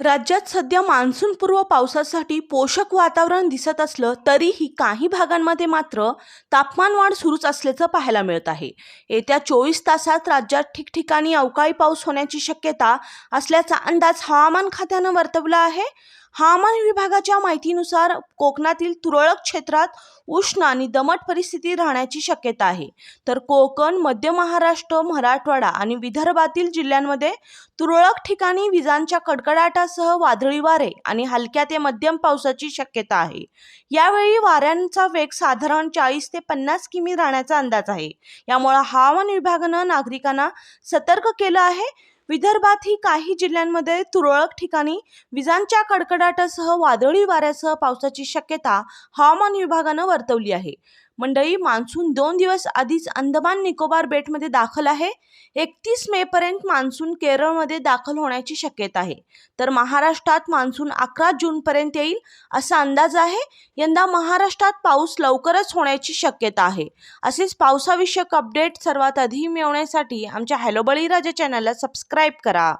राज्यात सध्या मान्सूनपूर्व पावसासाठी पोषक वातावरण दिसत असलं तरीही काही भागांमध्ये मात्र तापमान वाढ सुरूच असल्याचं पाहायला मिळत आहे. येत्या चोवीस तासात राज्यात ठिकठिकाणी अवकाळी पाऊस होण्याची शक्यता असल्याचा अंदाज हवामान खात्यानं वर्तवला आहे. हवामान विभागाच्या माहितीनुसार कोकणातील तुरळक क्षेत्रात उष्ण आणि दमट परिस्थिती राहण्याची शक्यता आहे. तर कोकण मध्य महाराष्ट्र मराठवाडा आणि विदर्भातील जिल्ह्यांमध्ये तुरळक ठिकाणी विजांच्या कडकडाटा कडकडाटासह वादळी वारे आणि हलक्या ते मध्यम पावसाची शक्यता आहे. यावेळी वाऱ्यांचा वेग साधारण चाळीस ते पन्नास किमी राहण्याचा अंदाज आहे. यामुळे हवामान विभागानं नागरिकांना सतर्क केलं आहे. विदर्भातही काही जिल्ह्यांमध्ये तुरळक ठिकाणी विजांच्या कडकडाटासह वादळी वाऱ्यासह पावसाची शक्यता हवामान विभागानं वर्तवली आहे. मंडळी मान्सून दोन दिवस आधीच अंदमान निकोबार बेटमध्ये दाखल आहे. एकतीस मेपर्यंत मान्सून केरळमध्ये दाखल होण्याची शक्यता आहे. तर महाराष्ट्रात मान्सून अकरा जूनपर्यंत येईल असा अंदाज आहे. यंदा महाराष्ट्रात पाऊस लवकरच होण्याची शक्यता आहे. असेच पावसाविषयक अपडेट सर्वात आधी मिळवण्यासाठी आमच्या हॅलो बळीराजा चॅनलला सबस्क्राईब करा.